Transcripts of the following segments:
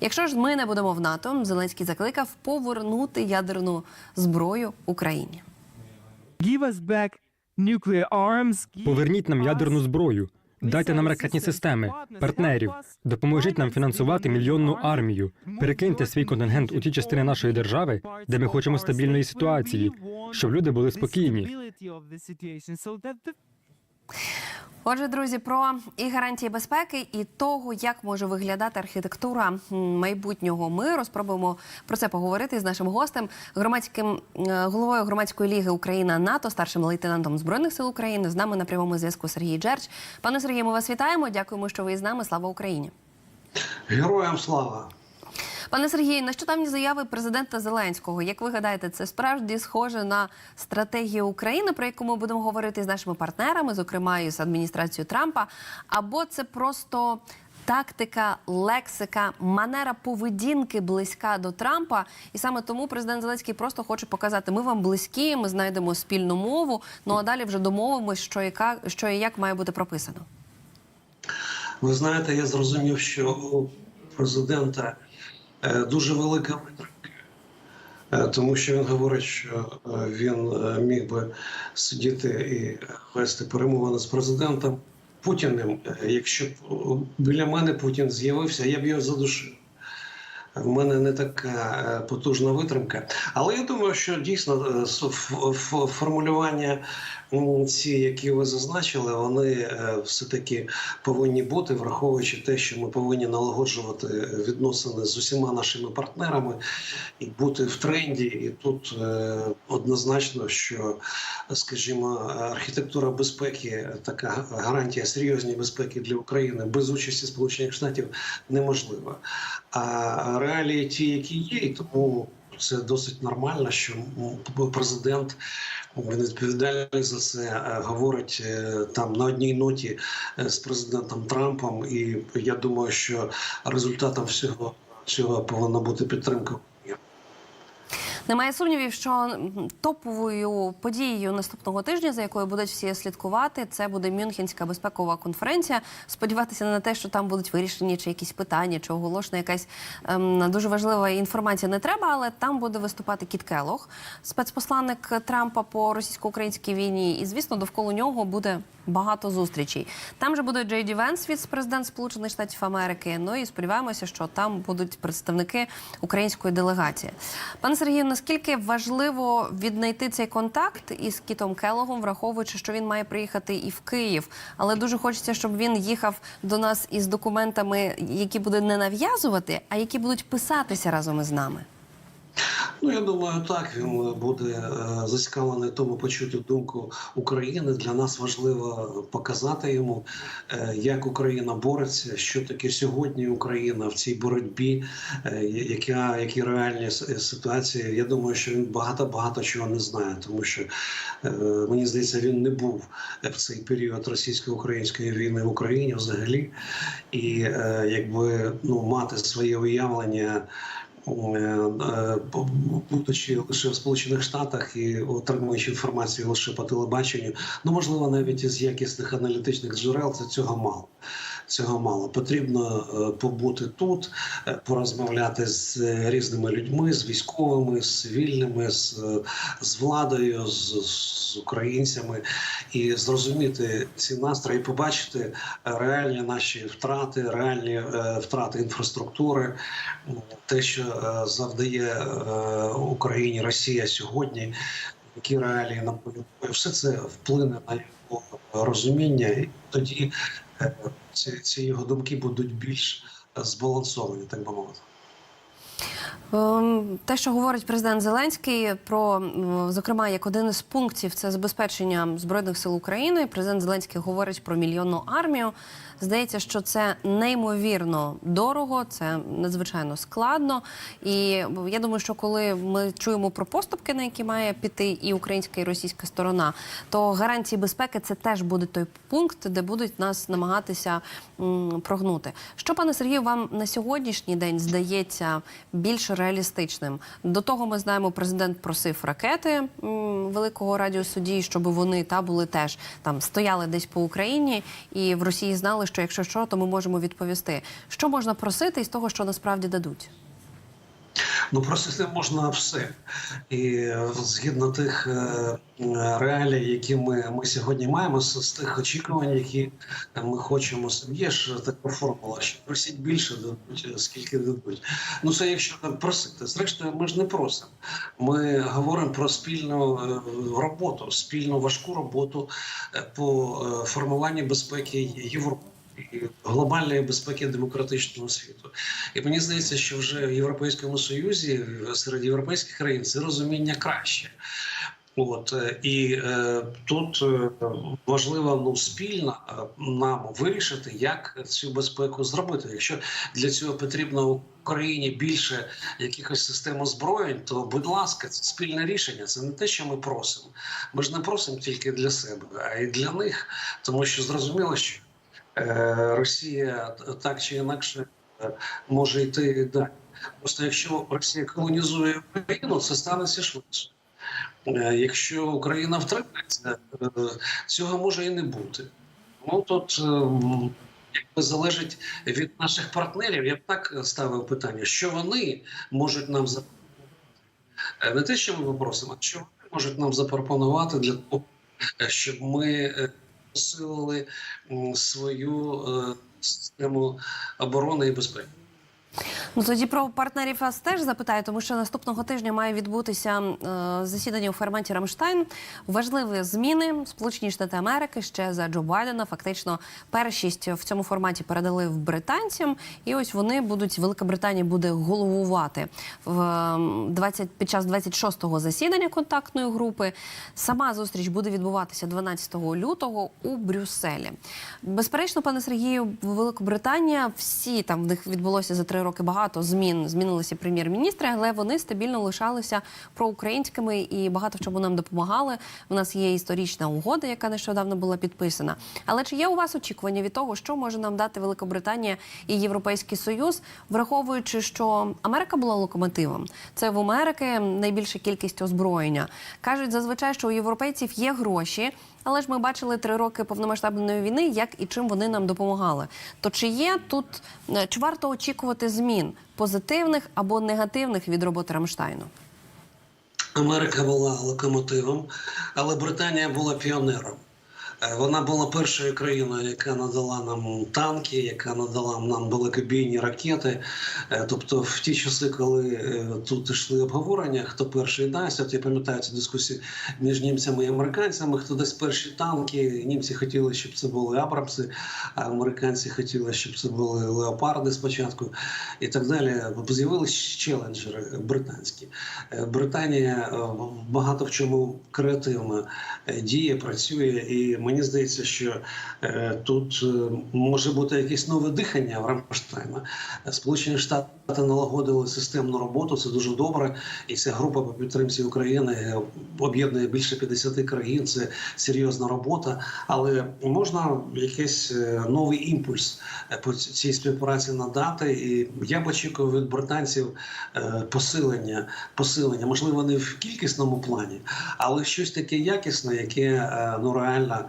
Якщо ж ми не будемо в НАТО, Зеленський закликав повернути ядерну зброю Україні. Give us back nuclear arms. Поверніть нам ядерну зброю, дайте нам ракетні системи, партнерів, допоможіть нам фінансувати мільйонну армію. Перекиньте свій контингент у ті частини нашої держави, де ми хочемо стабільної ситуації, щоб люди були спокійні. Отже, друзі, про і гарантії безпеки, і того, як може виглядати архітектура майбутнього миру. Спробуємо про це поговорити з нашим гостем, громадським е, головою громадської ліги Україна НАТО, старшим лейтенантом збройних сил України. З нами на прямому зв'язку Сергій Джерч. Пане Сергію, ми вас вітаємо. Дякуємо, що ви з нами. Слава Україні. Героям слава! Пане Сергію, нещодавні заяви президента Зеленського. Як ви гадаєте, це справді схоже на стратегію України, про яку ми будемо говорити з нашими партнерами, зокрема і з адміністрацією Трампа, або це просто тактика, лексика, манера поведінки близька до Трампа, і саме тому президент Зеленський просто хоче показати: ми вам близькі, ми знайдемо спільну мову. Ну а далі вже домовимось, що яка що і як має бути прописано. Ви знаєте, я зрозумів, що у президента дуже велика витримка, Е, тому що він говорить, що е, він е, міг би сидіти і вести перемовини з президентом Путіним. Е, Якщо б е, біля мене Путін з'явився, я б його задушив. В мене не така е, потужна витримка, але я думаю, що дійсно е, формулювання ці, які ви зазначили, вони е, все таки повинні бути, враховуючи те, що ми повинні налагоджувати відносини з усіма нашими партнерами і бути в тренді. І тут однозначно, що скажімо, архітектура безпеки, така гарантія серйозної безпеки для України без участі Сполучених Штатів неможлива. А реалії ті, які є, і тому це досить нормально, що президент він відповідальний за це е, говорить е, там на одній ноті е, з президентом Трампом. І я думаю, що результатом всього цього повинна бути підтримка. Немає сумнівів, що топовою подією наступного тижня, за якою будуть всі слідкувати, це буде Мюнхенська безпекова конференція. Сподіватися на те, що там будуть вирішені чи якісь питання, чи оголошена якась ем, дуже важлива інформація не треба, але там буде виступати Кіт Келох, спецпосланник Трампа по російсько-українській війні. І звісно, довкола нього буде багато зустрічей. Там же буде Джей Ді Венс, президент Сполучених Штатів Америки. Ну і сподіваємося, що там будуть представники української делегації. Пане Сергію, наскільки важливо віднайти цей контакт із Кітом Келогом, враховуючи, що він має приїхати і в Київ, але дуже хочеться, щоб він їхав до нас із документами, які буде не нав'язувати, а які будуть писатися разом із нами. Ну я думаю, так він буде е, зацікавлений тому почути думку України. Для нас важливо показати йому, е, як Україна бореться, що таке сьогодні Україна в цій боротьбі, е, яка які реальні ситуації. Я думаю, що він багато багато чого не знає, тому що мені здається, він не був в цей період російсько-української війни в Україні взагалі, і якби ну мати своє уявлення. Е, е, будучи лише в Сполучених Штатах і отримуючи інформацію лише по телебаченню, ну можливо, навіть із якісних аналітичних джерел, це цього мало. Цього мало. Потрібно е, побути тут, е, порозмовляти з різними людьми, з військовими, з цивільними, з, е, з владою, з, з українцями, і зрозуміти ці настрої, побачити реальні наші втрати, реальні втрати інфраструктури, те, що завдає Україні Росія сьогодні, які реалії на полі все це вплине на його розуміння, і тоді ці, ці його думки будуть більш збалансовані, так би мовити. Ем, Те, що говорить президент Зеленський про зокрема як один із пунктів це забезпечення збройних сил України. Президент Зеленський говорить про мільйонну армію. Здається, що це неймовірно дорого, це надзвичайно складно. І я думаю, що коли ми чуємо про поступки, на які має піти і українська, і російська сторона, то гарантії безпеки це теж буде той пункт, де будуть нас намагатися прогнути. Що, пане Сергію, вам на сьогоднішній день здається більш реалістичним. До того ми знаємо, президент просив ракети великого радіусу дії, щоб вони та були теж там стояли десь по Україні, і в Росії знали, що якщо що, то ми можемо відповісти. Що можна просити із того, що насправді дадуть? Ну просити можна все, і е, згідно тих е, е, реалій, які ми, ми сьогодні маємо, з, з тих очікувань, які ми хочемо. Є ж така формула, що просіть більше дадуть, е, скільки дадуть. Ну це якщо просити. Зрештою, ми ж не просимо. Ми говоримо про спільну е, роботу, спільну важку роботу е, по е, формуванню безпеки Європи. Глобальної безпеки демократичного світу, і мені здається, що вже в Європейському Союзі серед європейських країн це розуміння краще. От е, і е, тут е, важливо ну спільно е, нам вирішити, як цю безпеку зробити. Якщо для цього потрібно Україні більше якихось систем озброєнь, то будь ласка, це спільне рішення. Це не те, що ми просимо. Ми ж не просимо тільки для себе, а й для них, тому що зрозуміло, що е, Росія так чи інакше е, може йти далі. Просто якщо Росія колонізує Україну, це станеться швидше. Е, Якщо Україна втримається, е, цього може і не бути. Ну тут е, якби залежить від наших партнерів. Я б так ставив питання, що вони можуть нам запропонувати. Е, Не те, що ми попросимо, а що вони можуть нам запропонувати для того, е, щоб ми е, посилили свою е, систему оборони і безпеки. Ну тоді про партнерів вас теж запитаю, тому що наступного тижня має відбутися е, засідання у форматі Рамштайн. Важливі зміни. Сполучені Штати Америки ще за Джо Байдена фактично першість в цьому форматі передали в британцям, і ось вони будуть Велика Британія буде головувати в ем, 20, під час 26-го засідання контактної групи. Сама зустріч буде відбуватися 12 лютого у Брюсселі. Безперечно, пане Сергію, Великобританія всі там в них відбулося за три роки багато змін. Змінилися прем'єр-міністри, але вони стабільно лишалися проукраїнськими і багато в чому нам допомагали. У нас є історична угода, яка нещодавно була підписана. Але чи є у вас очікування від того, що може нам дати Великобританія і Європейський Союз, враховуючи, що Америка була локомотивом? Це в Америки найбільша кількість озброєння. кажуть зазвичай, що у європейців є гроші. Але ж ми бачили три роки повномасштабної війни, як і чим вони нам допомагали. То чи є тут е, чи варто очікувати змін позитивних або негативних від роботи Рамштайну? Америка була локомотивом, але Британія була піонером. Е, Вона була першою країною, яка надала нам танки, яка надала нам далекобійні ракети. Е, Тобто, в ті часи, коли е, тут йшли обговорення, хто перший дасть, от я пам'ятаю ці дискусії між німцями і американцями, хто дасть перші танки. Німці хотіли, щоб це були Абрамси, а американці хотіли, щоб це були леопарди спочатку, і так далі. З'явились челенджери британські. Британія багато в чому креативно діє, працює, і мені здається, що е, тут е, може бути якесь нове дихання в Рамштайна. Сполучені Штати налагодили системну роботу. Це дуже добре. І ця група по підтримці України об'єднує більше 50 країн. Це серйозна робота. Але можна якийсь е, новий імпульс по цій співпраці надати. І я б очікував від британців посилення, посилення, можливо, не в кількісному плані, але щось таке якісне, яке ну реально.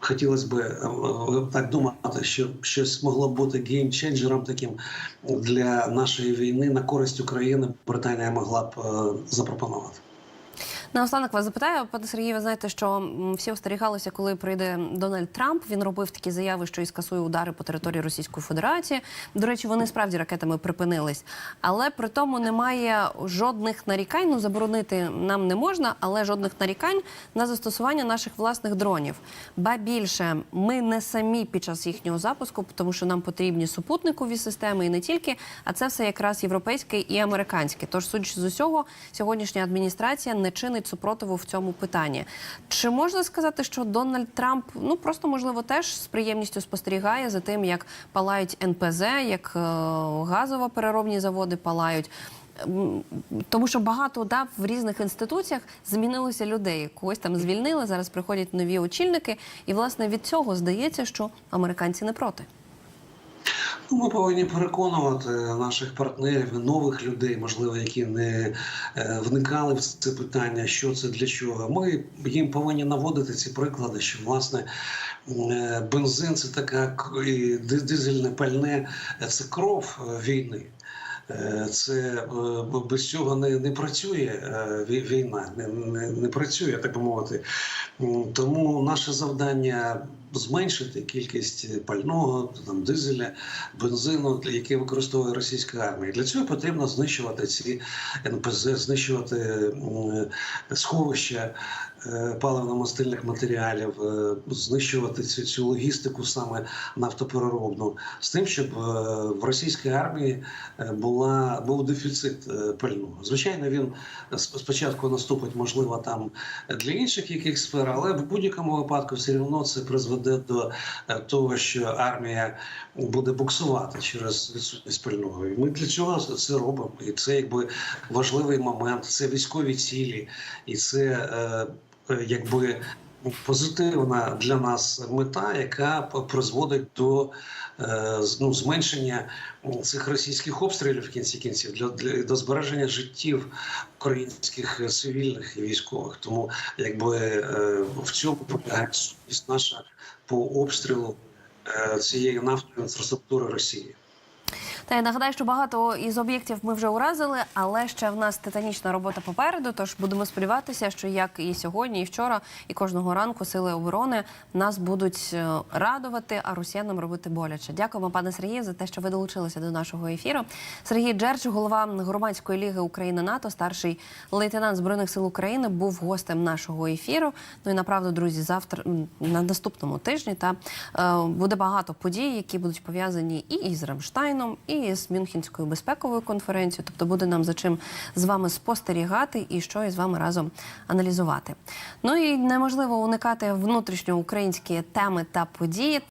Хотілося б е, так думати, що щось могло бути геймченджером таким для нашої війни на користь України. Британія могла б е, запропонувати. Наостанок вас запитаю, пане Сергію, ви знаєте, що всі остерігалися, коли прийде Дональд Трамп. Він робив такі заяви, що і скасує удари по території Російської Федерації. До речі, вони справді ракетами припинились, але при тому немає жодних нарікань. Ну заборонити нам не можна, але жодних нарікань на застосування наших власних дронів. Ба більше ми не самі під час їхнього запуску, тому що нам потрібні супутникові системи і не тільки, а це все якраз європейське і американське. Тож, судячи з усього, сьогоднішня адміністрація не чинить супротиву в цьому питанні. Чи можна сказати, що Дональд Трамп ну просто можливо теж з приємністю спостерігає за тим, як палають НПЗ, як е, газово-переробні заводи палають? Тому що багато да, в різних інституціях змінилося людей. Когось там звільнили, зараз приходять нові очільники, і власне від цього здається, що американці не проти. Ми повинні переконувати наших партнерів, нових людей, можливо, які не е, вникали в це питання, що це для чого. Ми їм повинні наводити ці приклади, що власне е, бензин це така і дизельне пальне, е, це кров е, війни. Е, Це е, без цього не, не працює е, війна, не, не, не працює, так би мовити. Тому наше завдання зменшити кількість пального, там дизеля, бензину, який використовує російська армія. Для цього потрібно знищувати ці НПЗ, знищувати сховища е, паливно-мастильних матеріалів, е, знищувати цю, цю логістику саме нафтопереробну, з тим, щоб е, в російській армії е, була був дефіцит е, пального. Звичайно, він спочатку наступить, можливо, там для інших яких сфер, але в будь-якому випадку все одно це призведе до е, того, що армія буде буксувати через відсутність пального. І ми для цього це робимо. І це якби важливий момент. Це військові цілі, і це е, е, якби. Позитивна для нас мета, яка призводить до е, ну, зменшення цих російських обстрілів в кінці кінців для, для до збереження життів українських цивільних і військових. Тому якби е, в цьому полягає сутність наша по обстрілу е, цієї нафтової інфраструктури Росії. Та я нагадаю, що багато із об'єктів ми вже уразили, але ще в нас титанічна робота попереду. Тож будемо сподіватися, що як і сьогодні, і вчора, і кожного ранку сили оборони нас будуть е, радувати, а росіянам робити боляче. Дякуємо, пане Сергію, за те, що ви долучилися до нашого ефіру. Сергій Джерч, голова громадської ліги України НАТО, старший лейтенант збройних сил України, був гостем нашого ефіру. Ну і направду, друзі, завтра на наступному тижні та е, буде багато подій, які будуть пов'язані і із Рамштайном, і з Мюнхенською безпековою конференцією. Тобто буде нам за чим з вами спостерігати і що із вами разом аналізувати. Ну і неможливо уникати внутрішньоукраїнські теми та події.